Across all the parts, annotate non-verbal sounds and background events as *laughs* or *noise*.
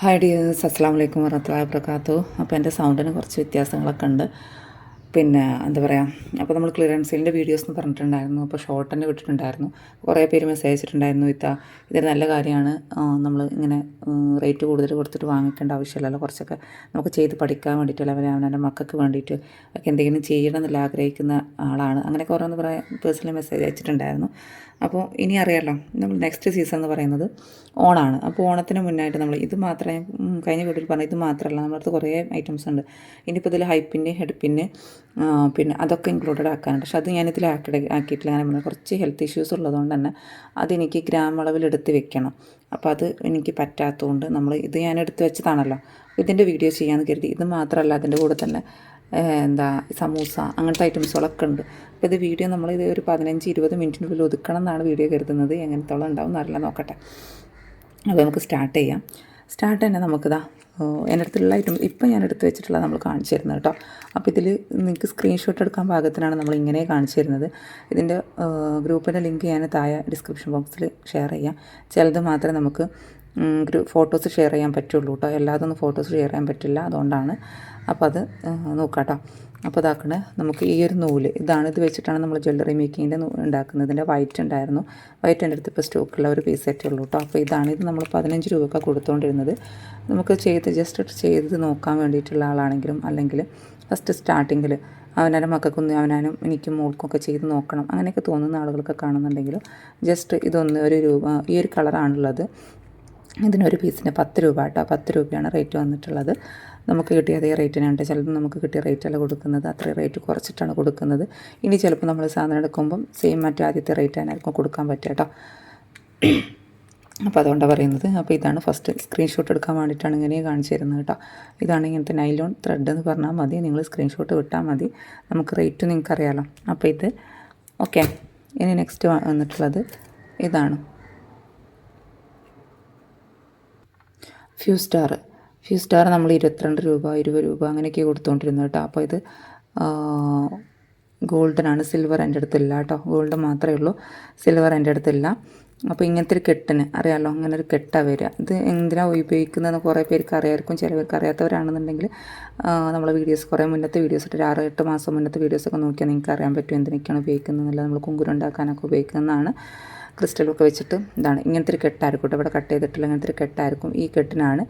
Hi dears അസ്സാം വലൈക്കും വറഹത്തുള്ള പ്രകാത്തു അപ്പോൾ എന്റെ സൗണ്ടിന് കുറച്ച് വ്യത്യാസങ്ങളൊക്കെ ഉണ്ട്. പിന്നെ എന്താ പറയുക അപ്പോൾ നമ്മൾ ക്ലിയറൻസ് സെയിലിന്റെ വീഡിയോസ് എന്ന് പറഞ്ഞിട്ടുണ്ടായിരുന്നു. അപ്പോൾ ഷോർട്ട് തന്നെ വിട്ടിട്ടുണ്ടായിരുന്നു. കുറേ പേര് മെസ്സേജ് അയച്ചിട്ടുണ്ടായിരുന്നു ഇത്ത ഇതൊരു നല്ല കാര്യമാണ്. നമ്മൾ ഇങ്ങനെ റേറ്റ് കൂടുതൽ കൊടുത്തിട്ട് വാങ്ങിക്കേണ്ട ആവശ്യമില്ലല്ലോ കുറച്ചൊക്കെ. നമുക്ക് ചെയ്ത് പഠിക്കാൻ വേണ്ടിയിട്ടല്ല അവരെ അവനവന്റെ മക്കൾക്ക് വേണ്ടിയിട്ട് ഒക്കെ എന്തെങ്കിലും ചെയ്യണമെന്നില്ല ആഗ്രഹിക്കുന്ന ആളാണ്. അങ്ങനെയൊക്കെ ഓരോന്ന് പറയാൻ പേഴ്സണലി മെസ്സേജ് അയച്ചിട്ടുണ്ടായിരുന്നു. അപ്പോൾ ഇനി അറിയാമല്ലോ നമ്മൾ നെക്സ്റ്റ് സീസൺ എന്ന് പറയുന്നത് ഓണാണ്. അപ്പോൾ ഓണത്തിന് മുന്നായിട്ട് നമ്മൾ ഇത് മാത്രമേ കഴിഞ്ഞ വീട്ടിൽ പറഞ്ഞ ഇത് മാത്രമല്ല നമ്മുടെ അടുത്ത് കുറേ ഐറ്റംസ് ഉണ്ട്. ഇനിയിപ്പോൾ ഇതിൽ ഹൈപ്പിന് ഹെഡ് പിന്ന് അതൊക്കെ ഇൻക്ലൂഡഡ് ആക്കാനുണ്ട്. പക്ഷെ അത് ഞാനിതിൽ ആക്കി ആക്കിയിട്ടില്ല. ഞാൻ കുറച്ച് ഹെൽത്ത് ഇഷ്യൂസ് ഉള്ളതുകൊണ്ട് തന്നെ അതെനിക്ക് ഗ്രാം അളവിൽ എടുത്ത് വെക്കണം. അപ്പോൾ അത് എനിക്ക് പറ്റാത്തതുകൊണ്ട് നമ്മൾ ഇത് ഞാൻ എടുത്ത് വെച്ചതാണല്ലോ. ഇതിന്റെ വീഡിയോ ചെയ്യാമെന്ന് കരുതി. ഇത് മാത്രമല്ല അതിന്റെ കൂടെ തന്നെ എന്താ സമൂസ അങ്ങനത്തെ ഐറ്റംസുകളൊക്കെ ഉണ്ട്. അപ്പോൾ ഇത് വീഡിയോ നമ്മൾ ഇത് ഒരു പതിനഞ്ച് ഇരുപത് മിനിറ്റിനുള്ളിൽ ഒതുക്കണം എന്നാണ് വീഡിയോ കരുതുന്നത്. എങ്ങനത്തോളം ഉണ്ടാവും എന്നറിയില്ല. നോക്കട്ടെ. അപ്പോൾ നമുക്ക് സ്റ്റാർട്ട് ചെയ്യാം. സ്റ്റാർട്ട് തന്നെ നമുക്കിതാ എന്റെ അടുത്തുള്ള ഐറ്റം ഇപ്പം ഞാൻ എടുത്ത് വെച്ചിട്ടുള്ളത് നമ്മൾ കാണിച്ചു തരുന്നത് കേട്ടോ. അപ്പോൾ ഇതിൽ നിങ്ങൾക്ക് സ്ക്രീൻഷോട്ട് എടുക്കാൻ പാകത്തിനാണ് നമ്മൾ ഇങ്ങനെ കാണിച്ചു തരുന്നത്. ഇതിന്റെ ഗ്രൂപ്പിന്റെ ലിങ്ക് ഞാൻ താഴെ ഡിസ്ക്രിപ്ഷൻ ബോക്സിൽ ഷെയർ ചെയ്യാം. ചിലത് മാത്രമേ നമുക്ക് ഗ്രൂ ഫോട്ടോസ് ഷെയർ ചെയ്യാൻ പറ്റുള്ളൂ കേട്ടോ. എല്ലാതൊന്നും ഫോട്ടോസ് ഷെയർ ചെയ്യാൻ പറ്റില്ല. അതുകൊണ്ടാണ്. അപ്പോൾ അത് നോക്കാം കേട്ടോ അപ്പോൾ ഇതാക്കണേ നമുക്ക് ഈ ഒരു നൂൽ. ഇതാണ് ഇത് വെച്ചിട്ടാണ് നമ്മൾ ജ്വല്ലറി മേക്കിങ്ങിന്റെ ഉണ്ടാക്കുന്നതിന്റെ വൈറ്റ് ഉണ്ടായിരുന്നു. വൈറ്റ് എന്റെ അടുത്ത് ഇപ്പോൾ സ്റ്റോക്കുള്ള ഒരു പീസ് സെറ്റേ ഉള്ളൂ കേട്ടോ. അപ്പോൾ ഇതാണ് ഇത് നമ്മൾ പതിനഞ്ച് രൂപയ്ക്ക് കൊടുത്തുകൊണ്ടിരുന്നത് നമുക്ക് ചെയ്ത് ജസ്റ്റ് ചെയ്ത് നോക്കാൻ വേണ്ടിയിട്ടുള്ള ആളാണെങ്കിലും അല്ലെങ്കിൽ ഫസ്റ്റ് സ്റ്റാർട്ടിങ്ങിൽ അവനാനും മക്കൾക്കൊന്നും അവനാനും എനിക്കും മോൾക്കൊക്കെ ചെയ്ത് നോക്കണം. അങ്ങനെയൊക്കെ തോന്നുന്ന ആളുകളൊക്കെ കാണുന്നുണ്ടെങ്കിൽ ജസ്റ്റ് ഇതൊന്ന് ഒരു രൂപ ഈ ഒരു കളറാണുള്ളത് ഇതിനൊരു പീസിന് പത്ത് രൂപ കേട്ടോ. പത്ത് രൂപയാണ് റേറ്റ് വന്നിട്ടുള്ളത്. നമുക്ക് കിട്ടിയ അതേ റേറ്റ് തന്നെ ഉണ്ട് ചിലപ്പോൾ നമുക്ക് കിട്ടിയ റേറ്റ് അല്ല കൊടുക്കുന്നത്. അത്രയും റേറ്റ് കുറച്ചിട്ടാണ് കൊടുക്കുന്നത്. ഇനി ചിലപ്പോൾ നമ്മൾ സാധനം എടുക്കുമ്പം സെയിം മറ്റേ ആദ്യത്തെ റേറ്റ് തന്നെയായിരിക്കും കൊടുക്കാൻ പറ്റുക കേട്ടോ അപ്പോൾ അതുകൊണ്ടാണ് പറയുന്നത്. അപ്പോൾ ഇതാണ് ഫസ്റ്റ് സ്ക്രീൻഷോട്ട് എടുക്കാൻ വേണ്ടിയിട്ടാണ് ഇങ്ങനെ കാണിച്ചു തരുന്നത് കേട്ടോ ഇതാണ് ഇങ്ങനത്തെ നൈലോൺ ത്രെഡ് എന്ന് പറഞ്ഞാൽ മതി. നിങ്ങൾ സ്ക്രീൻഷോട്ട് വിട്ടാൽ മതി. നമുക്ക് റേറ്റ് നിങ്ങൾക്ക് അറിയാമല്ലോ അപ്പോൾ ഇത് ഓക്കെ ഇനി നെക്സ്റ്റ് വന്നിട്ടുള്ളത് ഇതാണ്. ഫ്യൂ സ്റ്റാർ ഫ്യൂ സ്റ്റാർ നമ്മൾ ഇരുപത്തിരണ്ട് രൂപ ഇരുപത് രൂപ അങ്ങനെയൊക്കെ കൊടുത്തുകൊണ്ടിരുന്നത് കേട്ടോ. അപ്പോൾ ഇത് ഗോൾഡനാണ് സിൽവർ എന്റെ അടുത്തില്ല കേട്ടോ. ഗോൾഡ് മാത്രമേ ഉള്ളൂ. സിൽവർ എന്റെ അടുത്തില്ല. അപ്പോൾ ഇങ്ങനത്തെ ഒരു കെട്ടിന് അറിയാമല്ലോ അങ്ങനെ ഒരു കെട്ടാണ് വരിക. ഇത് എന്തിനാണ് ഉപയോഗിക്കുന്നതെന്ന് കുറേ പേർക്ക് അറിയാമായിരിക്കും ചിലവർക്ക് അറിയാത്തവരാണെന്നുണ്ടെങ്കിൽ നമ്മളെ വീഡിയോസ് കുറേ മുന്നത്തെ വീഡിയോസ് ഇട്ട് ആറ് എട്ട് മാസം മുന്നത്തെ വീഡിയോസൊക്കെ നോക്കിയാൽ നിങ്ങൾക്ക് അറിയാൻ പറ്റും എന്തിനൊക്കെയാണ് ഉപയോഗിക്കുന്നത് എന്നുള്ളത്. നമ്മൾ കുങ്കുരം ഉണ്ടാക്കാനൊക്കെ ഉപയോഗിക്കുന്നതാണ്. ക്രിസ്റ്റലൊക്കെ വെച്ചിട്ട് ഇതാണ്. ഇങ്ങനത്തെ ഒരു കെട്ടായിരിക്കും കേട്ടോ. ഇവിടെ കട്ട് ചെയ്തിട്ടുള്ള ഇങ്ങനത്തെ ഒരു കെട്ടായിരിക്കും ഈ കെട്ടിനാണ്.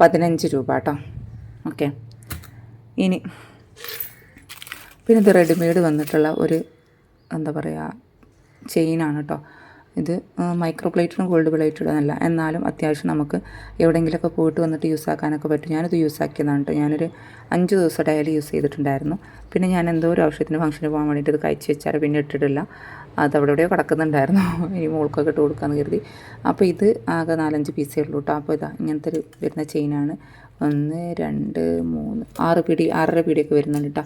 പതിനഞ്ച് രൂപ കേട്ടോ. ഓക്കെ. ഇനി പിന്നെ ഇത് റെഡിമെയ്ഡ് വന്നിട്ടുള്ള ഒരു എന്താ പറയുക ചെയിനാണ് കേട്ടോ. ഇത് മൈക്രോ പ്ലേറ്റിലും ഗോൾഡ് പ്ലേറ്റും അല്ല എന്നാലും അത്യാവശ്യം നമുക്ക് എവിടെയെങ്കിലുമൊക്കെ പോയിട്ട് വന്നിട്ട് യൂസ് ആക്കാനൊക്കെ പറ്റും. ഞാനിത് യൂസ് ആക്കിയതാണ് കേട്ടോ ഞാനൊരു അഞ്ച് ദിവസം ഡയലി യൂസ് ചെയ്തിട്ടുണ്ടായിരുന്നു. പിന്നെ ഞാൻ എന്തോ ഒരു ആവശ്യത്തിന് ഫംഗ്ഷന് പോകാൻ വേണ്ടിയിട്ട് ഇത് കഴിച്ച് വെച്ചാൽ പിന്നെ ഇട്ടിട്ടില്ല. അത് അവിടെ എവിടെയോ കിടക്കുന്നുണ്ടായിരുന്നു. *laughs* ഇനി മോൾക്കൊക്കെ ഇട്ട് കൊടുക്കാമെന്ന് കരുതി. അപ്പോൾ ഇത് ആകെ നാലഞ്ച് പീസേ ഉള്ളൂ കേട്ടോ അപ്പോൾ ഇതാ ഇങ്ങനത്തെ ഒരു വരുന്ന ചെയിനാണ് ഒന്ന് രണ്ട് മൂന്ന് ആറ് പിടി ആറര പിടിയൊക്കെ വരുന്നുണ്ട് കേട്ടോ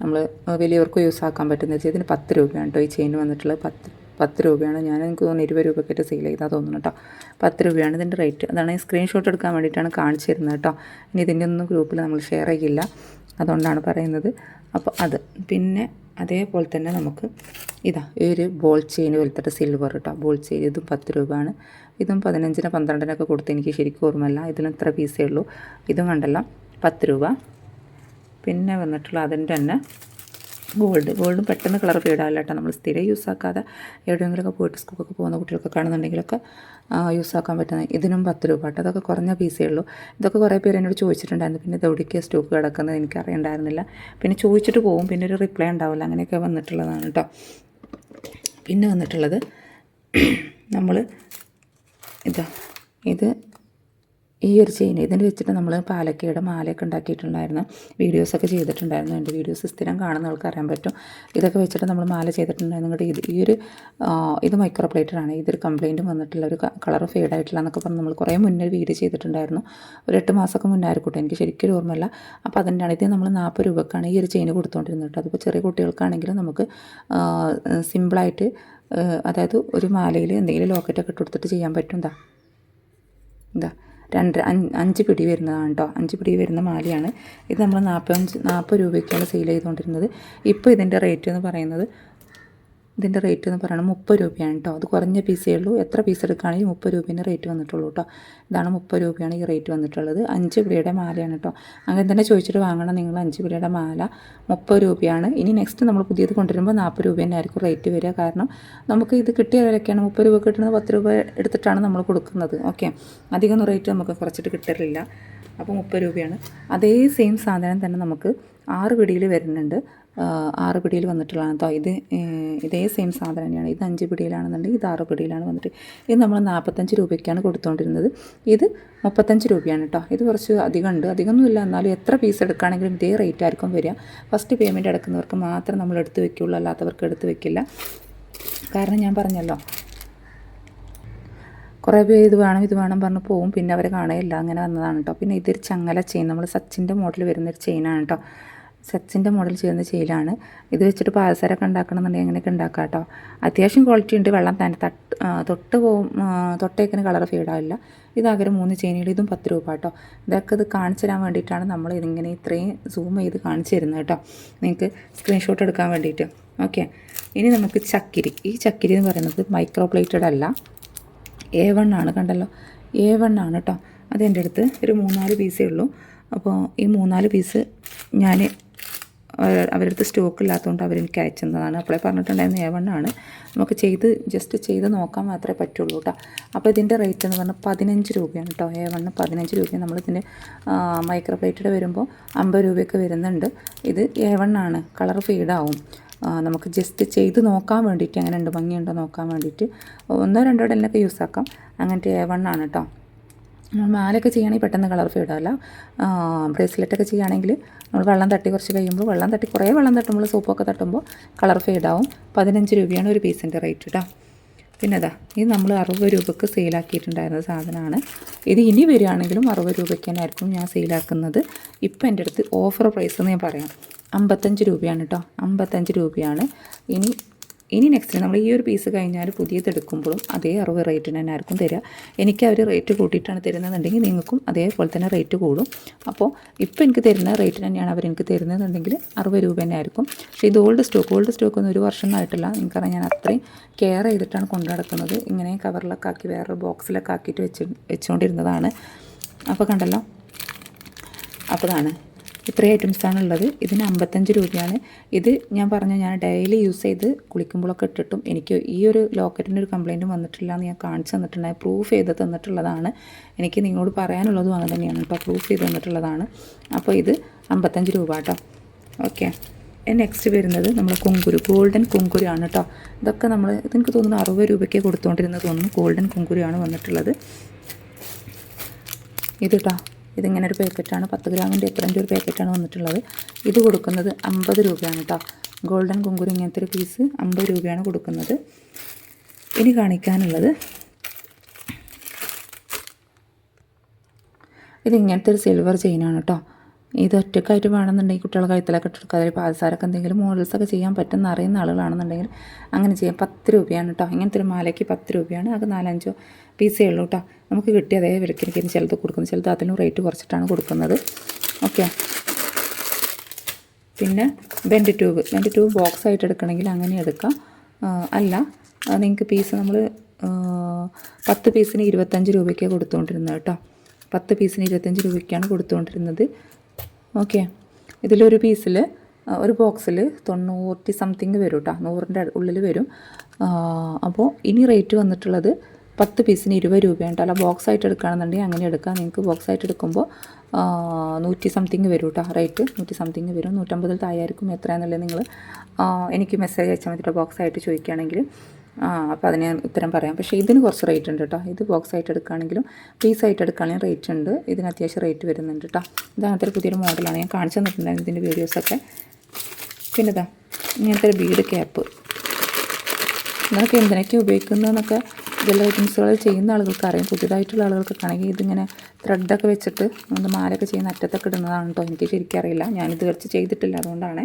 നമ്മൾ വലിയവർക്ക് യൂസ് ആക്കാൻ പറ്റുന്ന ഇതിന് പത്ത് രൂപയാണ് കേട്ടോ ഈ ചെയിൻ വന്നിട്ടുള്ളത്. പത്ത് പത്ത് രൂപയാണ്. ഞാൻ എനിക്ക് തോന്നുന്നു ഇരുപത് രൂപയ്ക്കായിട്ട് സെയിൽ ചെയ്താൽ തോന്നുന്നു കേട്ടോ പത്ത് രൂപയാണ് ഇതിന്റെ റേറ്റ് അതാണ് സ്ക്രീൻഷോട്ട് എടുക്കാൻ വേണ്ടിയിട്ടാണ് കാണിച്ചു തരുന്നത് കേട്ടോ ഇനി ഇതിന്റെ ഒന്നും ഗ്രൂപ്പിൽ നമ്മൾ ഷെയർ ചെയ്യില്ല. അതുകൊണ്ടാണ് പറയുന്നത്. അപ്പോൾ അത്. പിന്നെ അതേപോലെ തന്നെ നമുക്ക് ഇതാ ഈ ഒരു ബോൾ ചെയിൻ പോലത്തെ സിൽവർ കേട്ടോ ബോൾ ചെയിൻ ഇതും പത്ത് രൂപയാണ്. ഇതും പതിനഞ്ചിന് പന്ത്രണ്ടിനൊക്കെ കൊടുത്ത് എനിക്ക് ശരിക്കും ഓർമ്മയില്ല. ഇതിന് ഇത്ര പീസേ ഉള്ളൂ. ഇതും കണ്ടല്ല. പത്ത് രൂപ. പിന്നെ വന്നിട്ടുള്ള അതിന്റെ തന്നെ ഗോൾഡ്. ഗോൾഡ് പെട്ടെന്ന് കളർ ഫീഡാവില്ല കേട്ടോ. നമ്മൾ സ്ഥിരം യൂസ് ആക്കാതെ എവിടെയെങ്കിലുമൊക്കെ പോയിട്ട് സ്കൂളൊക്കെ പോകുന്ന കുട്ടികളൊക്കെ കാണുന്നുണ്ടെങ്കിലൊക്കെ യൂസ് ആക്കാൻ പറ്റുന്ന ഇതിനും പത്ത് രൂപ കേട്ടോ. അതൊക്കെ കുറഞ്ഞ പീസേ ഉള്ളൂ. ഇതൊക്കെ കുറേ പേര് എന്നോട് ചോദിച്ചിട്ടുണ്ടായിരുന്നു. പിന്നെ ഇതെവിടേക്ക് സ്റ്റോക്ക് കിടക്കുന്നത് എനിക്ക് അറിയണ്ടായിരുന്നില്ല പിന്നെ ചോദിച്ചിട്ട് പോകും. പിന്നെ ഒരു റിപ്ലൈ ഉണ്ടാവില്ല. അങ്ങനെയൊക്കെ വന്നിട്ടുള്ളതാണ് കേട്ടോ. പിന്നെ വന്നിട്ടുള്ളത് *clears throat* നമ്മൾ ഇതാ ഇത് ഈ ഒരു ചെയിൻ ഇതിന് വെച്ചിട്ട് നമ്മൾ പാലക്കയുടെ മാലയൊക്കെ ഉണ്ടാക്കിയിട്ടുണ്ടായിരുന്നു. വീഡിയോസൊക്കെ ചെയ്തിട്ടുണ്ടായിരുന്നു. എന്റെ വീഡിയോസ് സ്ഥിരം കാണുന്ന ആൾക്ക് അറിയാൻ പറ്റും. ഇതൊക്കെ വെച്ചിട്ട് നമ്മൾ മാല ചെയ്തിട്ടുണ്ടായിരുന്നു. ഇങ്ങോട്ട് ഇത് ഈ ഒരു ഇത് മൈക്രോ പ്ലേറ്ററാണ് ഇതൊരു കംപ്ലയിന്റ് വന്നിട്ടുള്ള ഒരു കളർ ഫെയ്ഡ് ആയിട്ടില്ല എന്നൊക്കെ പറഞ്ഞ് നമ്മൾ കുറേ മുന്നേ വീഡിയോ ചെയ്തിട്ടുണ്ടായിരുന്നു. ഒരു എട്ട് മാസമൊക്കെ മുന്നേ ആയിരിക്കട്ടെ എനിക്ക് ശരിക്കും ഓർമ്മയില്ല. അപ്പോൾ അതിന്റെയാണ് ഇത് നമ്മൾ നാൽപ്പത് രൂപക്കാണ് ഈ ഒരു ചെയിൻ കൊടുത്തുകൊണ്ടിരുന്നത് അതിപ്പോൾ ചെറിയ കുട്ടികൾക്കാണെങ്കിലും നമുക്ക് സിമ്പിളായിട്ട് അതായത് ഒരു മാലയിൽ എന്തെങ്കിലും ലോക്കറ്റൊക്കെ ഇട്ട് കൊടുത്തിട്ട് ചെയ്യാൻ പറ്റും. എന്താ എന്താ രണ്ട് അഞ്ച് പിടി വരുന്നതാണ് കേട്ടോ. അഞ്ച് പിടി വരുന്ന മാലയാണ്. ഇത് നമ്മൾ നാൽപ്പത്തഞ്ച് നാൽപ്പത് രൂപയ്ക്കാണ് സെയിൽ ചെയ്തുകൊണ്ടിരുന്നത്. ഇപ്പോൾ ഇതിന്റെ റേറ്റ് എന്ന് പറയുന്നത് ഇതിന്റെ റേറ്റ് എന്ന് പറയുന്നത് മുപ്പത് രൂപയാണ് കേട്ടോ അത് കുറഞ്ഞ പീസേ ഉള്ളൂ. എത്ര പീസ് എടുക്കുകയാണെങ്കിൽ മുപ്പത് രൂപേന്റെ റേറ്റ് വന്നിട്ടുള്ളൂ കേട്ടോ ഇതാണ് മുപ്പത് രൂപയാണ് ഈ റേറ്റ് വന്നിട്ടുള്ളത്. അഞ്ച് പിടിയുടെ മാലയാണ് കേട്ടോ അങ്ങനെ തന്നെ ചോദിച്ചിട്ട് വാങ്ങണം. നിങ്ങൾ അഞ്ച് പിടിയുടെ മാല മുപ്പത് രൂപയാണ്. ഇനി നെക്സ്റ്റ് നമ്മൾ പുതിയത് കൊണ്ടുവരുമ്പോൾ നാൽപ്പത് രൂപ തന്നെ ആയിരിക്കും റേറ്റ് വരിക. കാരണം നമുക്ക് ഇത് കിട്ടിയ വിലയ്ക്കാണ് മുപ്പത് രൂപ കിട്ടുന്നത് പത്ത് രൂപ എടുത്തിട്ടാണ് നമ്മൾ കൊടുക്കുന്നത്. ഓക്കെ അധികം റേറ്റ് നമുക്ക് കുറച്ചിട്ട് കിട്ടലില്ല. അപ്പോൾ മുപ്പത് രൂപയാണ്. അതേ സെയിം സാധനം തന്നെ നമുക്ക് ആറ് പിടിയിൽ വരുന്നുണ്ട്. ആറ് പിടിയിൽ വന്നിട്ടുള്ളതാണ്. കേട്ടോ ഇത് ഇതേ സെയിം സാധനം തന്നെയാണ്. ഇത് അഞ്ച് പിടിയിലാണെന്നുണ്ടെങ്കിൽ ഇത് ആറ് പിടിയിലാണ് വന്നിട്ട്. ഇത് നമ്മൾ നാൽപ്പത്തഞ്ച് രൂപയ്ക്കാണ് കൊടുത്തുകൊണ്ടിരുന്നത് ഇത് മുപ്പത്തഞ്ച് രൂപയാണ് കേട്ടോ ഇത് കുറച്ച് അധികം ഉണ്ട് അധികമൊന്നുമില്ല. എന്നാലും എത്ര പീസ് എടുക്കുകയാണെങ്കിലും ഇതേ റേറ്റ് ആയിരിക്കും വരിക. ഫസ്റ്റ് പേയ്മെന്റ് അടക്കുന്നവർക്ക് മാത്രം നമ്മൾ എടുത്ത് വെക്കുകയുള്ളൂ. അല്ലാത്തവർക്ക് എടുത്ത് വെക്കില്ല. കാരണം ഞാൻ പറഞ്ഞല്ലോ. കുറേ പേര് ഇത് വേണം ഇത് വേണം പറഞ്ഞ് പോവും. പിന്നെ അവരെ കാണുകയില്ല. അങ്ങനെ വന്നതാണ് കേട്ടോ പിന്നെ ഇതൊരു ചങ്ങല ചെയിൻ നമ്മൾ സച്ചിന്റെ മോഡൽ വരുന്നൊരു ചെയിനാണ് കേട്ടോ സച്ചിന്റെ മോഡൽ ചെയ്യുന്ന ചെയിലാണ്. ഇത് വെച്ചിട്ട് പാദസരമൊക്കെ ഉണ്ടാക്കണമെന്നുണ്ടെങ്കിൽ അങ്ങനെയൊക്കെ ഉണ്ടാക്കാം കേട്ടോ. അത്യാവശ്യം ക്വാളിറ്റി ഉണ്ട്. വെള്ളം തന്നെ തട്ട് തൊട്ട് ആ, തൊട്ടേക്കിന് കളർ ഫീഡാവില്ല ഇതാകെ മൂന്ന് ചെയിനുകൾ ഇതും പത്ത് രൂപ കേട്ടോ. ഇതൊക്കെ ഇത് കാണിച്ചു തരാൻ വേണ്ടിയിട്ടാണ് നമ്മൾ ഇതിങ്ങനെ ഇത്രയും സൂം ചെയ്ത് കാണിച്ചു തരുന്നത് കേട്ടോ. നിങ്ങൾക്ക് സ്ക്രീൻഷോട്ട് എടുക്കാൻ വേണ്ടിയിട്ട്. ഓക്കെ ഇനി നമുക്ക് ചക്കിരി. ഈ ചക്കിരി എന്ന് പറയുന്നത് മൈക്രോ പ്ലേറ്റഡ് അല്ല. എ വൺ ആണ് കണ്ടല്ലോ. എ വൺ ആണ് കേട്ടോ. അതെന്റെ അടുത്ത് ഒരു മൂന്നാൽ പീസേ ഉള്ളൂ. അപ്പോൾ ഈ മൂന്നാൽ പീസ് ഞാൻ അവരുടെ അടുത്ത് സ്റ്റോക്ക് ഇല്ലാത്തതുകൊണ്ട് അവരെനിക്ക് അയച്ചതാണ് അപ്പോഴേ പറഞ്ഞിട്ടുണ്ടായിരുന്നു ആണ്. നമുക്ക് ചെയ്ത് ജസ്റ്റ് ചെയ്ത് നോക്കാൻ മാത്രമേ പറ്റുള്ളൂ കേട്ടോ അപ്പോൾ ഇതിന്റെ റേറ്റ് എന്ന് പറഞ്ഞാൽ പതിനഞ്ച് രൂപയാണ് കേട്ടോ എ വണ്ണ് പതിനഞ്ച് രൂപയാണ് നമ്മളിതിന്റെ മൈക്രോ പ്ലേറ്റഡ് വരുമ്പോൾ അമ്പത് രൂപയൊക്കെ വരുന്നുണ്ട്. ഇത് ആണ്. കളർ ഫീഡാവും നമുക്ക് ജസ്റ്റ് ചെയ്ത് നോക്കാൻ വേണ്ടിയിട്ട് അങ്ങനെ ഉണ്ട് ഭംഗിയുണ്ടോ നോക്കാൻ വേണ്ടിയിട്ട് ഒന്നോ രണ്ടോ ഡെല്ലൊക്കെ യൂസ് ആക്കാം. അങ്ങനത്തെ ആണ് കേട്ടോ മാലയൊക്കെ ചെയ്യുകയാണെങ്കിൽ പെട്ടെന്ന് കളർ ഫീഡാവില്ല ബ്രേസ്ലെറ്റൊക്കെ ചെയ്യുകയാണെങ്കിൽ നമ്മൾ വെള്ളം തട്ടി കുറച്ച് കഴിയുമ്പോൾ വെള്ളം തട്ടി കുറേ വെള്ളം തട്ടുമ്പോൾ സോപ്പൊക്കെ തട്ടുമ്പോൾ കളർ ഫീഡാവും പതിനഞ്ച് രൂപയാണ് ഒരു പീസിന്റെ റേറ്റ് കേട്ടോ പിന്നെ അതാ ഇത് നമ്മൾ അറുപത് രൂപക്ക് സെയിലാക്കിയിട്ടുണ്ടായിരുന്ന സാധനമാണ്. ഇത് ഇനി വരികയാണെങ്കിലും അറുപത് രൂപയ്ക്ക് തന്നെ ആയിരിക്കും ഞാൻ സെയിലാക്കുന്നത് ഇപ്പം എന്റെ അടുത്ത് ഓഫർ പ്രൈസ് എന്ന് ഞാൻ പറയാം. അമ്പത്തഞ്ച് രൂപയാണ് കേട്ടോ അമ്പത്തഞ്ച് രൂപയാണ്. ഇനി ഇനി നെക്സ്റ്റ് നമ്മൾ ഈ ഒരു പീസ് കഴിഞ്ഞാൽ പുതിയത് എടുക്കുമ്പോഴും അതേ അറുപത് റേറ്റിന് തന്നെ ആർക്കും തരിക എനിക്ക് അവർ റേറ്റ് കൂട്ടിയിട്ടാണ് തരുന്നതെന്നുണ്ടെങ്കിൽ നിങ്ങൾക്കും അതേപോലെ തന്നെ റേറ്റ് കൂടും. അപ്പോൾ ഇപ്പോൾ എനിക്ക് തരുന്ന റേറ്റ് തന്നെയാണ് അവർ എനിക്ക് തരുന്നതെന്നുണ്ടെങ്കിൽ അറുപത് രൂപ തന്നെ ആയിരിക്കും. പക്ഷേ ഇത് ഓൾഡ് സ്റ്റോക്ക് ഓൾഡ് സ്റ്റോക്ക് ഒന്നും ഒരു വർഷം ആയിട്ടില്ല നിങ്ങൾക്കറിയാം ഞാൻ അത്രയും കെയർ ചെയ്തിട്ടാണ് കൊണ്ടു നടക്കുന്നത്. ഇങ്ങനെ കവറിലൊക്കെ ആക്കി വേറൊരു ബോക്സിലൊക്കെ ആക്കിയിട്ട് വെച്ച് വെച്ചുകൊണ്ടിരുന്നതാണ് അപ്പോൾ കണ്ടല്ലോ? അപ്പോൾ ഇതാണ്. ഇത്രയും ഐറ്റംസാണ് ഉള്ളത് ഇതിന് അമ്പത്തഞ്ച് രൂപയാണ്. ഇത് ഞാൻ പറഞ്ഞ ഞാൻ ഡെയിലി യൂസ് ചെയ്ത് കുളിക്കുമ്പോഴൊക്കെ ഇട്ടിട്ടും എനിക്ക് ഈ ഒരു ലോക്കറ്റിന്റെ ഒരു കംപ്ലയിന്റും വന്നിട്ടില്ല എന്ന് ഞാൻ കാണിച്ചു തന്നിട്ടുണ്ടായി പ്രൂഫ് ചെയ്ത് തന്നിട്ടുള്ളതാണ്. എനിക്ക് നിങ്ങളോട് പറയാനുള്ളതും അങ്ങനെ തന്നെയാണ്. കേട്ടോ പ്രൂഫ് ചെയ്ത് തന്നിട്ടുള്ളതാണ്. അപ്പോൾ ഇത് അമ്പത്തഞ്ച് രൂപ കേട്ടോ. ഓക്കെ നെക്സ്റ്റ് വരുന്നത് നമ്മൾ കുങ്കുരു ഗോൾഡൻ കുങ്കുരു ആണ് കേട്ടോ. ഇതൊക്കെ നമ്മൾ ഇതെനിക്ക് തോന്നുന്നു അറുപത് രൂപയ്ക്ക് കൊടുത്തുകൊണ്ടിരുന്നത് തോന്നുന്നു. ഗോൾഡൻ കുങ്കുരു ആണ് വന്നിട്ടുള്ളത്. ഇത് കേട്ടോ ഇതിങ്ങനെ ഒരു പാക്കറ്റാണ് പത്ത് ഗ്രാമിന്റെ എത്രന്റെ ഒരു പാക്കറ്റാണ് വന്നിട്ടുള്ളത്. ഇത് കൊടുക്കുന്നത് അമ്പത് രൂപയാണ് കേട്ടോ ഗോൾഡൻ കുങ്കുരു ഇങ്ങനത്തെ ഒരു പീസ് അമ്പത് രൂപയാണ് കൊടുക്കുന്നത്. ഇനി കാണിക്കാനുള്ളത് ഇത് ഇങ്ങനത്തെ ഒരു സിൽവർ ചെയിനാണ് കേട്ടോ ഇത് ഒറ്റക്കായിട്ട് വേണമെന്നുണ്ടെങ്കിൽ കുട്ടികളെ കഴുത്തിലൊക്കെ ഇട്ടെടുക്കാതെ പാൽസാരൊക്കെ എന്തെങ്കിലും മോഡൽസൊക്കെ ചെയ്യാൻ പറ്റുന്ന അറിയുന്ന ആളുകളാണെന്നുണ്ടെങ്കിൽ അങ്ങനെ ചെയ്യാം. പത്ത് രൂപയാണ് കേട്ടോ ഇങ്ങനത്തെ ഒരു മാലയ്ക്ക് പത്ത് രൂപയാണ്. അത് നാലഞ്ചോ പീസേ ഉള്ളൂ കേട്ടോ നമുക്ക് കിട്ടിയ അതേ വിലക്കിനൊക്കെ എനിക്ക് ചിലത് കൊടുക്കുന്നത് ചിലത് അതിനും റേറ്റ് കുറച്ചിട്ടാണ് കൊടുക്കുന്നത്. ഓക്കെ പിന്നെ bend tube bend tube box ആയിട്ട് എടുക്കണമെങ്കിൽ അങ്ങനെ എടുക്കാം. അല്ല നിങ്ങൾക്ക് പീസ് നമ്മൾ പത്ത് പീസിന് ഇരുപത്തഞ്ച് രൂപയ്ക്ക് കൊടുത്തുകൊണ്ടിരുന്നത് കേട്ടോ പത്ത് പീസിന് ഇരുപത്തഞ്ച് രൂപയ്ക്കാണ് കൊടുത്തുകൊണ്ടിരുന്നത് ഓക്കെ. ഇതിലൊരു പീസിൽ ഒരു ബോക്സിൽ തൊണ്ണൂറ്റി സംതിങ് വരും കേട്ടോ നൂറിന്റെ ഉള്ളിൽ വരും. അപ്പോൾ ഇനി റേറ്റ് വന്നിട്ടുള്ളത് പത്ത് പീസിന് ഇരുപത് രൂപയാണ് അല്ല ബോക്സ് ആയിട്ട് എടുക്കുകയാണെന്നുണ്ടെങ്കിൽ അങ്ങനെ എടുക്കാം. നിങ്ങൾക്ക് ബോക്സ് ആയിട്ട് എടുക്കുമ്പോൾ നൂറ്റി സംതിങ് വരും കേട്ടോ റേറ്റ് നൂറ്റി സംതിങ് വരും. നൂറ്റമ്പതിൽ താഴായിരിക്കും എത്രയാണെന്നുള്ളത് നിങ്ങൾ എനിക്ക് മെസ്സേജ് അയച്ചാൽ മതി ബോക്സ് ആയിട്ട് ചോദിക്കുകയാണെങ്കിൽ. ആ അപ്പോൾ അതിന് ഉത്തരം പറയാം. പക്ഷേ ഇതിന് കുറച്ച് റേറ്റ് ഉണ്ട് കേട്ടോ ഇത് ബോക്സ് ആയിട്ട് എടുക്കുകയാണെങ്കിലും പീസ് ആയിട്ട് എടുക്കുകയാണെങ്കിലും റേറ്റ് ഉണ്ട്. ഇതിന് അത്യാവശ്യം റേറ്റ് വരുന്നുണ്ട് കേട്ടോ ഒരു പുതിയൊരു മോഡലാണ് ഞാൻ കാണിച്ചു തന്നിട്ടുണ്ടായിരുന്നു ഇതിന്റെ വീഡിയോസൊക്കെ പിന്നെ ഇതാ ഇങ്ങനത്തെ ഒരു ബീഡ് ക്യാപ്പ് നിങ്ങൾക്ക് എന്തിനൊക്കെ ഉപയോഗിക്കുന്നതെന്നൊക്കെ ഇതെല്ലാം ഐറ്റംസുകൾ ചെയ്യുന്ന ആളുകൾക്ക് അറിയാം. പുതിയതായിട്ടുള്ള ആളുകൾക്കൊക്കെ ആണെങ്കിൽ ഇതിങ്ങനെ ത്രെഡൊക്കെ വെച്ചിട്ട് നമ്മൾ മാലയൊക്കെ ചെയ്യുന്ന അറ്റത്തൊക്കെ ഇടുന്നതാണ് കേട്ടോ എനിക്ക് ശരിക്കും അറിയില്ല. ഞാനിത് വെച്ച് ചെയ്തിട്ടില്ല. അതുകൊണ്ടാണ്.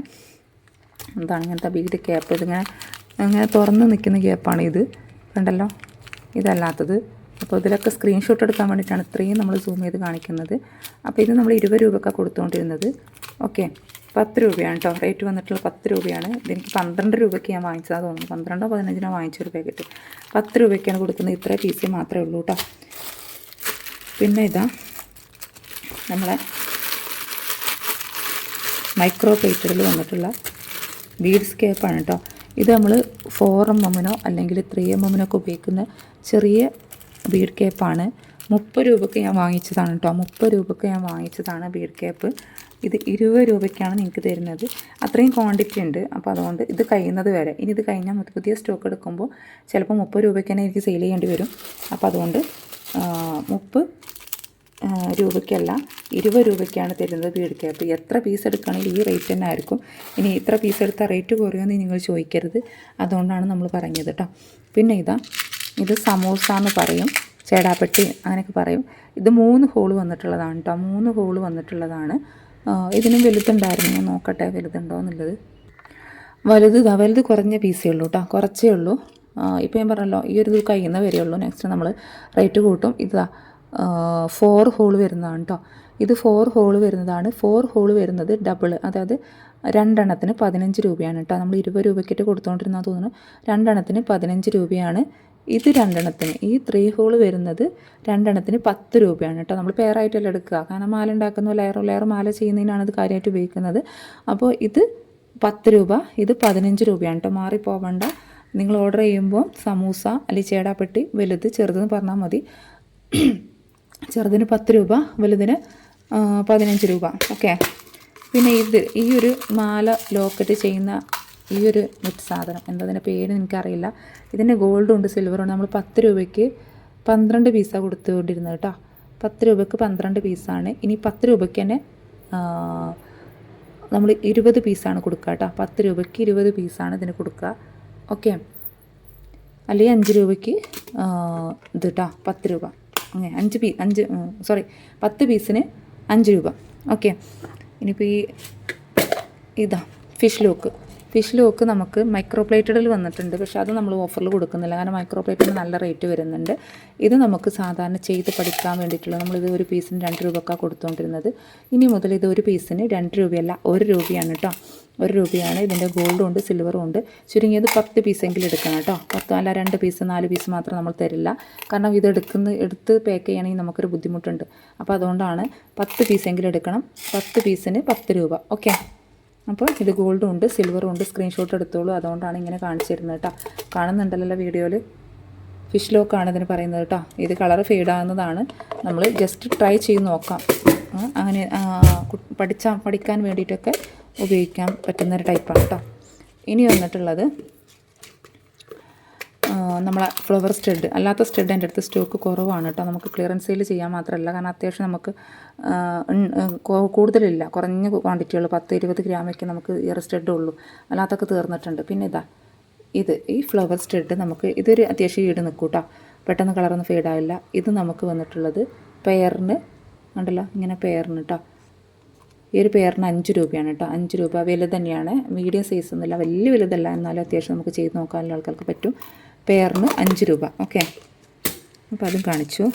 എന്താണ് ഇങ്ങനത്തെ ബീഡ് ക്യാപ്പ് ഇതിങ്ങനെ അങ്ങനെ തുറന്ന് നിൽക്കുന്ന ഗ്യാപ്പാണ് ഇത്. കണ്ടല്ലോ? ഇതല്ലാത്തത്. അപ്പോൾ ഇതിലൊക്കെ സ്ക്രീൻഷോട്ട് എടുക്കാൻ വേണ്ടിയിട്ടാണ് ഇത്രയും നമ്മൾ സൂം ചെയ്ത് കാണിക്കുന്നത്. അപ്പോൾ ഇത് നമ്മൾ ഇരുപത് രൂപയൊക്കെ കൊടുത്തുകൊണ്ടിരുന്നത് ഓക്കെ പത്ത് രൂപയാണ് കേട്ടോ. റേറ്റ് വന്നിട്ടുള്ള പത്ത് രൂപയാണ്. ഇതെനിക്ക് പന്ത്രണ്ട് രൂപയ്ക്ക് ഞാൻ വാങ്ങിച്ചതാണ് തോന്നുന്നു. പന്ത്രണ്ടോ പതിനഞ്ചിനോ വാങ്ങിച്ചൊരു പാക്കറ്റ് പത്ത് രൂപയ്ക്കാണ് കൊടുക്കുന്നത്. ഇത്ര പീസ് മാത്രമേ ഉള്ളൂ കേട്ടോ. പിന്നെ ഇതാ നമ്മളെ മൈക്രോ പേറ്ററിൽ വന്നിട്ടുള്ള ബീഡ്സ് കേപ്പാണ് കേട്ടോ. ഇത് നമ്മൾ ഫോർ എം എമ്മിനോ അല്ലെങ്കിൽ ത്രീ എം എമ്മിനോ ഒക്കെ ഉപയോഗിക്കുന്ന ചെറിയ ബീഡ് കേപ്പാണ് മുപ്പത് രൂപയ്ക്ക് ഞാൻ വാങ്ങിച്ചതാണ് കേട്ടോ മുപ്പത് രൂപയ്ക്ക് ഞാൻ വാങ്ങിച്ചതാണ് ബീഡ് കേപ്പ് ഇത് ഇരുപത് രൂപയ്ക്കാണ് നിങ്ങൾക്ക് തരുന്നത്. അത്രയും ക്വാണ്ടിറ്റി ഉണ്ട്. അപ്പോൾ അതുകൊണ്ട് ഇത് കഴിയുന്നത് വരെ. ഇനി ഇത് കഴിഞ്ഞാൽ പുതിയ പുതിയ സ്റ്റോക്ക് എടുക്കുമ്പോൾ ചിലപ്പോൾ മുപ്പത് രൂപയ്ക്ക് തന്നെ എനിക്ക് സെയിൽ ചെയ്യേണ്ടി വരും. അപ്പോൾ അതുകൊണ്ട് മുപ്പത് ആ, രൂപയ്ക്കല്ല. ഇരുപത് രൂപയ്ക്കാണ് തരുന്നത് വീടിക്ക് അപ്പോൾ എത്ര പീസ് എടുക്കുകയാണെങ്കിൽ ഈ റേറ്റ് തന്നെ ആയിരിക്കും. ഇനി ഇത്ര പീസ് എടുത്താൽ റേറ്റ് കുറയുമെന്ന് നിങ്ങൾ ചോദിക്കരുത്. അതുകൊണ്ടാണ് നമ്മൾ പറഞ്ഞത് കേട്ടോ പിന്നെ ഇതാ ഇത് സമോസ എന്ന് പറയും. ചേടാപ്പെട്ടി അങ്ങനെയൊക്കെ പറയും. ഇത് മൂന്ന് ഹോൾ വന്നിട്ടുള്ളതാണ് കേട്ടോ മൂന്ന് ഹോൾ വന്നിട്ടുള്ളതാണ്. ഇതിനും വലുതുണ്ടായിരുന്നു. ഞാൻ നോക്കട്ടെ വലുതുണ്ടോ എന്നുള്ളത്. വലുത് ഇതാ വലുത് കുറഞ്ഞ പീസേ ഉള്ളൂ കേട്ടോ കുറച്ചേ ഉള്ളൂ. ഇപ്പോൾ ഞാൻ പറഞ്ഞല്ലോ ഈ ഒരു ഇത് കഴിയുന്ന വരെ ഉള്ളൂ. നെക്സ്റ്റ് നമ്മൾ റേറ്റ് കൂട്ടും. ഇതാ ഫോർ ഹോൾ വരുന്നതാണ് കേട്ടോ ഇത് ഫോർ ഹോൾ വരുന്നതാണ്. ഫോർ ഹോൾ വരുന്നത് ഡബിൾ അതായത് രണ്ടെണ്ണത്തിന് പതിനഞ്ച് രൂപയാണ് കേട്ടോ നമ്മൾ ഇരുപത് രൂപയ്ക്കിട്ട് കൊടുത്തുകൊണ്ടിരുന്നാൽ തോന്നുന്നു. രണ്ടെണ്ണത്തിന് പതിനഞ്ച് രൂപയാണ്. ഇത് രണ്ടെണ്ണത്തിന് ഈ ത്രീ ഹോൾ വരുന്നത് രണ്ടെണ്ണത്തിന് പത്ത് രൂപയാണ് കേട്ടോ നമ്മൾ പെയറായിട്ടല്ല എടുക്കുക. കാരണം മാല ഉണ്ടാക്കുന്ന ലെയർ ലെയർ മാല ചെയ്യുന്നതിനാണ് ഇത് കാര്യമായിട്ട് ഉപയോഗിക്കുന്നത്. അപ്പോൾ ഇത് പത്ത് രൂപ ഇത് പതിനഞ്ച് രൂപയാണ് കേട്ടോ മാറിപ്പോവണ്ട. നിങ്ങൾ ഓർഡർ ചെയ്യുമ്പോൾ സമൂസ അല്ലെങ്കിൽ ചേടാപ്പെട്ടി വലുത് ചെറുതെന്ന് പറഞ്ഞാൽ മതി. ചെറുതിന് പത്ത് രൂപ വലുതിന് പതിനഞ്ച് രൂപ. ഓക്കെ പിന്നെ ഇത് ഈ ഒരു മാല ലോക്കറ്റ് ചെയ്യുന്ന ഈ ഒരു നെറ്റ് സാധനം എന്തതിന്റെ പേര് എനിക്കറിയില്ല ഇതിന്റെ ഗോൾഡും ഉണ്ട് സിൽവറും ഉണ്ട്. നമ്മൾ പത്ത് രൂപയ്ക്ക് പന്ത്രണ്ട് പീസാണ് കൊടുത്തുകൊണ്ടിരുന്നത് കേട്ടോ. പത്ത് രൂപയ്ക്ക് പന്ത്രണ്ട് പീസാണ് ഇനി പത്ത് രൂപയ്ക്ക് തന്നെ നമ്മൾ ഇരുപത് പീസാണ് കൊടുക്കുക കേട്ടോ. പത്ത് രൂപയ്ക്ക് ഇരുപത് പീസാണ് ഇതിന് കൊടുക്കുക. ഓക്കെ അല്ലെങ്കിൽ അഞ്ച് രൂപയ്ക്ക് ഇത് കേട്ടോ പത്ത് രൂപ. അങ്ങനെ അഞ്ച് പീ അഞ്ച് സോറി പത്ത് പീസിന് അഞ്ച് രൂപ. ഓക്കെ ഇനിയിപ്പോൾ ഈ ഇതാ ഫിഷ് ലോക്ക് ഫിഷ് ലോക്ക് നമുക്ക് മൈക്രോ പ്ലേറ്റഡിൽ വന്നിട്ടുണ്ട്. പക്ഷേ അത് നമ്മൾ ഓഫറിൽ കൊടുക്കുന്നില്ല. കാരണം മൈക്രോ പ്ലേറ്റിന് നല്ല റേറ്റ് വരുന്നുണ്ട്. ഇത് നമുക്ക് സാധാരണ ചെയ്ത് പഠിക്കാൻ വേണ്ടിയിട്ടുള്ള നമ്മളിത് ഒരു പീസിന് രണ്ട് രൂപക്കാണ് കൊടുത്തുകൊണ്ടിരുന്നത് ഇനി മുതൽ ഇത് ഒരു പീസിന് രണ്ട് രൂപയല്ല ഒരു രൂപയാണ് കേട്ടോ ഒരു രൂപയാണ്. ഇതിന്റെ ഗോൾഡും ഉണ്ട് സിൽവറും ഉണ്ട്. ചുരുങ്ങിയത് പത്ത് പീസെങ്കിലും എടുക്കണം കേട്ടോ പത്ത് അല്ല രണ്ട് പീസ് നാല് പീസ് മാത്രം നമ്മൾ തരില്ല. കാരണം ഇത് എടുക്കുന്ന എടുത്ത് പാക്ക് ചെയ്യണമെങ്കിൽ നമുക്കൊരു ബുദ്ധിമുട്ടുണ്ട്. അപ്പോൾ അതുകൊണ്ടാണ് പത്ത് പീസെങ്കിലും എടുക്കണം. പത്ത് പീസിന് പത്ത് രൂപ. ഓക്കെ അപ്പോൾ ഇത് ഗോൾഡും ഉണ്ട് സിൽവറും ഉണ്ട് സ്ക്രീൻഷോട്ട് എടുത്തോളൂ. അതുകൊണ്ടാണ് ഇങ്ങനെ കാണിച്ചു തരുന്നത് കേട്ടോ. കാണുന്നുണ്ടല്ലോ വീഡിയോയിൽ ഫിഷ് ലോക്കാണ് ഇതിന് പറയുന്നത് കേട്ടോ. ഇത് കളർ ഫെയ്ഡാകുന്നതാണ് നമ്മൾ ജസ്റ്റ് ട്രൈ ചെയ്ത് നോക്കാം. അങ്ങനെ പഠിച്ച പഠിച്ചാൽ പഠിക്കാൻ വേണ്ടിയിട്ടൊക്കെ ഉപയോഗിക്കാൻ പറ്റുന്നൊരു ടൈപ്പാണ് കേട്ടോ. ഇനി വന്നിട്ടുള്ളത് നമ്മളെ ഫ്ലവർ സ്റ്റഡ് അല്ലാത്ത സ്റ്റഡ് എന്റെ അടുത്ത് സ്റ്റോക്ക് കുറവാണ് കേട്ടോ. നമുക്ക് ക്ലിയറൻസ് സെയിൽ ചെയ്യാൻ മാത്രമല്ല. കാരണം അത്യാവശ്യം നമുക്ക് കൂടുതലില്ല. കുറഞ്ഞ ക്വാണ്ടിറ്റികൾ പത്ത് ഇരുപത് ഗ്രാമൊക്കെ നമുക്ക് ഇയർ സ്റ്റഡ് ഉള്ളൂ. അല്ലാത്തൊക്കെ തീർന്നിട്ടുണ്ട്. പിന്നെ ഇതാ ഇത് ഈ ഫ്ലവർ സ്റ്റഡ് നമുക്ക് ഇതൊരു അത്യാവശ്യം ഈട് നിൽക്കും കേട്ടോ. പെട്ടെന്ന് കളറൊന്നും ഫെയ്ഡാവില്ല ഇത് നമുക്ക് വന്നിട്ടുള്ളത് പെയറിന് ഉണ്ടല്ലോ ഇങ്ങനെ പെയറിന് കേട്ടോ ഈ ഒരു പേരിന് അഞ്ച് രൂപയാണ് കേട്ടോ അഞ്ച് രൂപ. വില തന്നെയാണ്. മീഡിയം സൈസ് ഒന്നുമില്ല. വലിയ വലുതല്ല. എന്നാലും അത്യാവശ്യം നമുക്ക് ചെയ്ത് നോക്കാനുള്ള ആൾക്കാർക്ക് പറ്റും. പെയറിന് അഞ്ച് രൂപ. ഓക്കെ? അപ്പോൾ അതും കാണിച്ചു.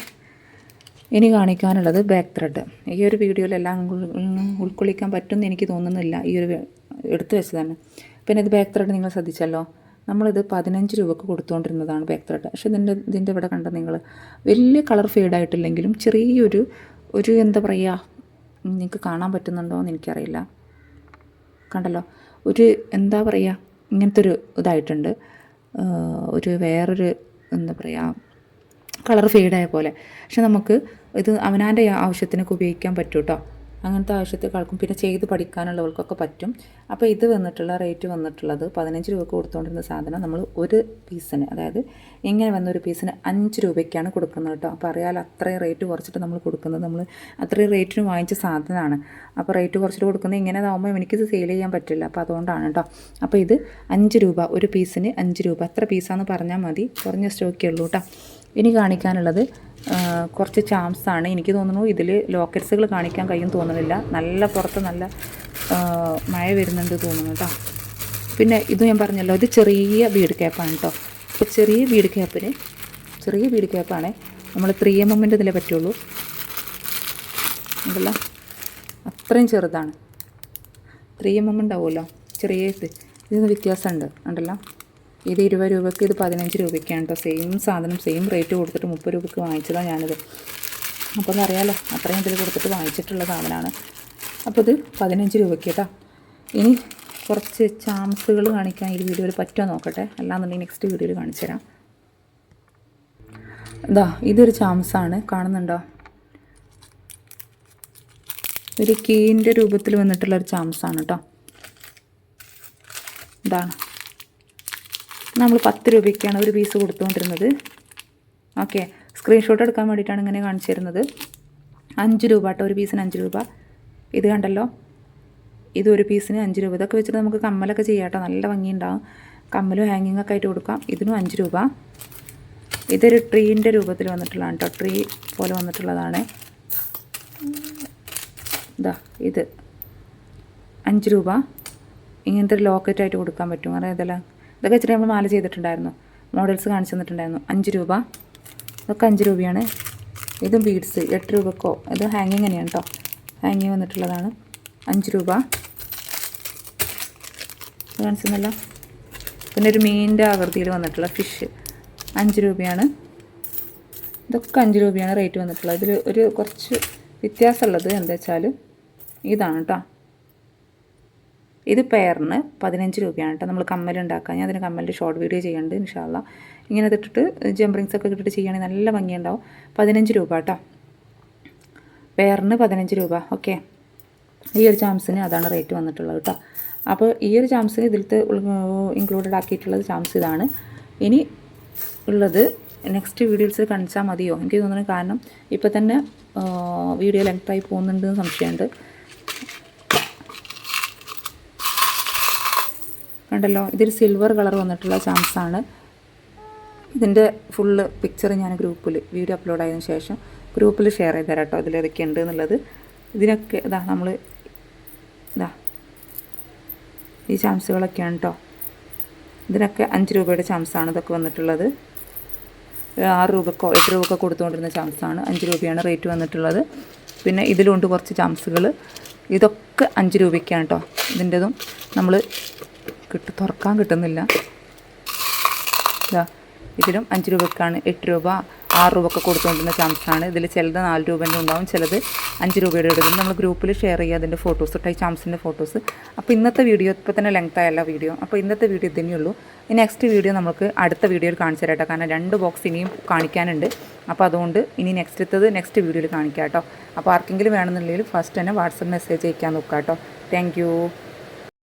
ഇനി കാണിക്കാനുള്ളത് ബാക്ക് ത്രെഡ് ഈ ഒരു വീഡിയോയിലെല്ലാം ഉൾ- ഉൾക്കൊള്ളിക്കാൻ പറ്റുമെന്ന് എനിക്ക് തോന്നുന്നില്ല. ഈ ഒരു എടുത്തു വെച്ചതാണ്. പിന്നെ ഇത് ബാക്ക് ത്രെഡ് നിങ്ങൾ ശ്രദ്ധിച്ചല്ലോ. നമ്മളിത് പതിനഞ്ച് രൂപക്ക് കൊടുത്തുകൊണ്ടിരുന്നതാണ് ബാക്ക് ത്രെഡ് പക്ഷേ ഇതിന്റെ ഇതിന്റെ ഇവിടെ കണ്ട നിങ്ങൾ വലിയ കളർ ഫെയ്ഡായിട്ടില്ലെങ്കിലും ചെറിയൊരു ഒരു എന്താ പറയുക നിങ്ങൾക്ക് കാണാൻ പറ്റുന്നുണ്ടോ എന്ന് എനിക്കറിയില്ല. കണ്ടല്ലോ? ഒരു എന്താ പറയുക ഇങ്ങനത്തെ ഒരു ഇതായിട്ടുണ്ട്. ഒരു വേറൊരു എന്താ പറയുക കളർ ഫെയ്ഡായ പോലെ. പക്ഷെ നമുക്ക് ഇത് അവനാന്റെ ആവശ്യത്തിനൊക്കെ ഉപയോഗിക്കാൻ പറ്റും കേട്ടോ അങ്ങനത്തെ ആവശ്യത്തെക്കാൾക്കും പിന്നെ ചെയ്ത് പഠിക്കാനുള്ളവർക്കൊക്കെ പറ്റും. അപ്പോൾ ഇത് വന്നിട്ടുള്ള റേറ്റ് വന്നിട്ടുള്ളത് പതിനഞ്ച് രൂപക്ക് കൊടുത്തുകൊണ്ടിരുന്ന സാധനം നമ്മൾ ഒരു പീസിന് അതായത് ഇങ്ങനെ വന്ന ഒരു പീസിന് അഞ്ച് രൂപയ്ക്കാണ് കൊടുക്കുന്നത് കേട്ടോ. അപ്പോൾ അറിയാലോ അത്രയും റേറ്റ് കുറച്ചിട്ട് നമ്മൾ കൊടുക്കുന്നത്. നമ്മൾ അത്രയും റേറ്റിന് വാങ്ങിച്ച സാധനമാണ്. അപ്പോൾ റേറ്റ് കുറച്ചിട്ട് കൊടുക്കുന്നത് ഇങ്ങനെ ആകുമ്പോൾ എനിക്കിത് സെയിൽ ചെയ്യാൻ പറ്റില്ല. അപ്പോൾ അതുകൊണ്ടാണ് കേട്ടോ. അപ്പോൾ ഇത് അഞ്ച് രൂപ ഒരു പീസിന് അഞ്ച് രൂപ. അത്ര പീസാന്ന് പറഞ്ഞാൽ മതി. കുറഞ്ഞ സ്റ്റോക്കേ ഉള്ളൂ കേട്ടോ. ഇനി കാണിക്കാനുള്ളത് കുറച്ച് ചാംസാണ് എനിക്ക് തോന്നുന്നു ഇതിൽ ലോക്കറ്റ്സുകൾ കാണിക്കാൻ കഴിയും തോന്നുന്നില്ല. നല്ല പുറത്ത് നല്ല മഴ വരുന്നുണ്ട് തോന്നുന്നു കേട്ടോ. പിന്നെ ഇത് ഞാൻ പറഞ്ഞല്ലോ ഇത് ചെറിയ ബീഡ് ക്യാപ്പാണ് കേട്ടോ അപ്പോൾ ചെറിയ ബീഡ് ക്യാപ്പിന് ചെറിയ ബീഡ് ക്യാപ്പാണ് നമ്മൾ ത്രീ എം എമ്മിന്റെ ഇതിലേ പറ്റുള്ളൂ. ഉണ്ടല്ലോ? അത്രയും ചെറുതാണ്. ത്രീ എം എം ഉണ്ടാവുമല്ലോ? ചെറിയ ഇത്. ഇതിന് വ്യത്യാസമുണ്ട്. ഉണ്ടല്ലോ? ഇത് ഇരുപത് രൂപയ്ക്ക് ഇത് പതിനഞ്ച് രൂപയ്ക്കാണ് കേട്ടോ സെയിം സാധനം സെയിം റേറ്റ് കൊടുത്തിട്ട് മുപ്പത് രൂപയ്ക്ക് വാങ്ങിച്ചതാണ് ഞാനിത്. അപ്പോൾ അറിയാമല്ലോ അത്രയും ഇതിൽ കൊടുത്തിട്ട് വാങ്ങിച്ചിട്ടുള്ള സാധനമാണ് അപ്പോൾ ഇത് പതിനഞ്ച് രൂപയ്ക്ക് കേട്ടോ ഇനി കുറച്ച് ചാൻസുകൾ കാണിക്കാൻ ഈ വീഡിയോയിൽ പറ്റുമോ നോക്കട്ടെ. അല്ലാന്നുണ്ടെങ്കിൽ നെക്സ്റ്റ് വീഡിയോയിൽ കാണിച്ചു തരാം. ഇതാ ഇതൊരു ചാംസാണ്. കാണുന്നുണ്ടോ? ഒരു കീന്റെ രൂപത്തിൽ വന്നിട്ടുള്ള ഒരു ചാംസാണ് കേട്ടോ ഇതാണ്. നമ്മൾ പത്ത് രൂപയ്ക്കാണ് ഒരു പീസ് കൊടുത്തുകൊണ്ടിരുന്നത്. ഓക്കെ സ്ക്രീൻഷോട്ട് എടുക്കാൻ വേണ്ടിയിട്ടാണ് ഇങ്ങനെ കാണിച്ചു തരുന്നത്. അഞ്ച് രൂപ കേട്ടോ ഒരു പീസിന് അഞ്ച് രൂപ. ഇത് കണ്ടല്ലോ? ഇത് ഒരു പീസിന് അഞ്ച് രൂപ. ഇതൊക്കെ വെച്ചിട്ട് നമുക്ക് കമ്മലൊക്കെ ചെയ്യാം കേട്ടോ. നല്ല ഭംഗിയുണ്ടാവും. കമ്മലും ഹാങ്ങിങ് ഒക്കെ ആയിട്ട് കൊടുക്കാം. ഇതിനും അഞ്ച് രൂപ. ഇതൊരു ട്രീന്റെ രൂപത്തിൽ വന്നിട്ടുള്ളതാണ് കേട്ടോ. ട്രീ പോലെ വന്നിട്ടുള്ളതാണ്. ഇതാ ഇത്. അഞ്ച് രൂപ. ഇങ്ങനത്തെ ഒരു ലോക്കറ്റായിട്ട് കൊടുക്കാൻ പറ്റും. ഇതെല്ലാം. ഇതൊക്കെ വെച്ചിട്ട് നമ്മൾ മാല ചെയ്തിട്ടുണ്ടായിരുന്നു. മോഡൽസ് കാണിച്ചു തന്നിട്ടുണ്ടായിരുന്നു. അഞ്ച് രൂപ. ഇതൊക്കെ അഞ്ച് രൂപയാണ്. ഇതും ബീഡ്സ്. എട്ട് രൂപക്കോ? ഇത് ഹാങ്ങിങ് തന്നെയാണ് കേട്ടോ ഹാങ്ങിങ് വന്നിട്ടുള്ളതാണ്. അഞ്ച് രൂപ. കാണിച്ചല്ല പിന്നെ ഒരു മീനിന്റെ ആകൃതിയിൽ വന്നിട്ടുള്ള ഫിഷ് അഞ്ച് രൂപയാണ്. ഇതൊക്കെ അഞ്ച് രൂപയാണ് റേറ്റ് വന്നിട്ടുള്ളത്. ഇതിൽ ഒരു കുറച്ച് വ്യത്യാസമുള്ളത് എന്താ വെച്ചാൽ ഇതാണ് കേട്ടോ ഇത് പെയറിന് പതിനഞ്ച് രൂപയാണ് കേട്ടോ. നമ്മൾ ഉണ്ടാക്കാൻ. ഞാൻ അതിന് കമ്മലിന്റെ ഷോർട്ട് വീഡിയോ ചെയ്യുന്നുണ്ട് ഇൻഷാല്ല ഇങ്ങനെ ഇട്ടിട്ട് ജംബറിങ്സ് ഒക്കെ ഇട്ടിട്ട് ചെയ്യുകയാണെങ്കിൽ നല്ല ഭംഗിയുണ്ടാവും. പതിനഞ്ച് രൂപ കേട്ടോ. പെയറിന് പതിനഞ്ച് രൂപ. ഓക്കെ ഈ ഒരു ചാംസിന് അതാണ് റേറ്റ് വന്നിട്ടുള്ളത് കേട്ടോ. അപ്പോൾ ഈ ഒരു ചാംസിന് ഇതിലത്തെ ഇൻക്ലൂഡഡ് ആക്കിയിട്ടുള്ളത് ചാംസ് ഇതാണ്. ഇനി ഉള്ളത് നെക്സ്റ്റ് വീഡിയോസിൽ കാണിച്ചാൽ മതിയോ? എനിക്ക് തോന്നുന്നു കാരണം ഇപ്പോൾ തന്നെ വീഡിയോ ലെങ്ത്തായി പോകുന്നുണ്ടെന്ന് സംശയമുണ്ട്. കണ്ടല്ലോ ഇതൊരു സിൽവർ കളർ വന്നിട്ടുള്ള ചാംസാണ് ഇതിന്റെ ഫുള്ള് പിക്ചർ ഞാൻ ഗ്രൂപ്പിൽ വീഡിയോ അപ്ലോഡ് ആയതിനു ശേഷം ഗ്രൂപ്പിൽ ഷെയർ ചെയ്ത് തരാം കേട്ടോ ഇതിലേതൊക്കെ ഉണ്ട് എന്നുള്ളത്. ഇതിനൊക്കെ ഇതാ നമ്മൾ ഇതാ. ഈ ചാംസുകളൊക്കെയാണ് കേട്ടോ ഇതിനൊക്കെ അഞ്ച് രൂപയുടെ ചാംസാണ് ഇതൊക്കെ വന്നിട്ടുള്ളത്. ആറ് രൂപക്കോ എട്ട് രൂപക്കോ കൊടുത്തുകൊണ്ടിരുന്ന ചാംസാണ് അഞ്ച് രൂപയാണ് റേറ്റ് വന്നിട്ടുള്ളത്. പിന്നെ ഇതിലുണ്ട് കുറച്ച് ചാംസുകൾ ഇതൊക്കെ അഞ്ച് രൂപയ്ക്കാണ് കേട്ടോ ഇതിന്റെതും നമ്മൾ കിട്ട തുറക്കാൻ കിട്ടുന്നില്ല. ഇതാ ഇതിലും അഞ്ച് രൂപയ്ക്കാണ് എട്ട് രൂപ ആറ് രൂപ ഒക്കെ കൊടുത്തുകൊണ്ടിരുന്ന ചാംസാണ് ഇതിൽ ചിലത് നാല് രൂപേന്റെ ഉണ്ടാവും ചിലത് അഞ്ച് രൂപയുടെ എടുക്കും നമ്മൾ ഗ്രൂപ്പിൽ ഷെയർ ചെയ്യുക അതിന്റെ ഫോട്ടോസ് ടൈ ചാംസിന്റെ ഫോട്ടോസ് അപ്പോൾ ഇന്നത്തെ വീഡിയോ ഇപ്പോൾ തന്നെ ലെങ്ത് ആയല്ല വീഡിയോ അപ്പോൾ ഇന്നത്തെ വീഡിയോ ഇതന്നെയുള്ളൂ ഇനി നെക്സ്റ്റ് വീഡിയോ നമുക്ക് അടുത്ത വീഡിയോയിൽ കാണിച്ചു തരാം കാരണം രണ്ട് ബോക്സ് ഇനിയും കാണിക്കാനുണ്ട്. അപ്പോൾ അതുകൊണ്ട് ഇനി നെക്സ്റ്റ് എത്തത് നെക്സ്റ്റ് വീഡിയോയിൽ കാണിക്കാം കേട്ടോ. അപ്പോൾ ആർക്കെങ്കിലും വേണമെന്നുണ്ടെങ്കിൽ ഫസ്റ്റ് തന്നെ വാട്സപ്പ് മെസ്സേജ് അയക്കാൻ നോക്കാം കേട്ടോ താങ്ക്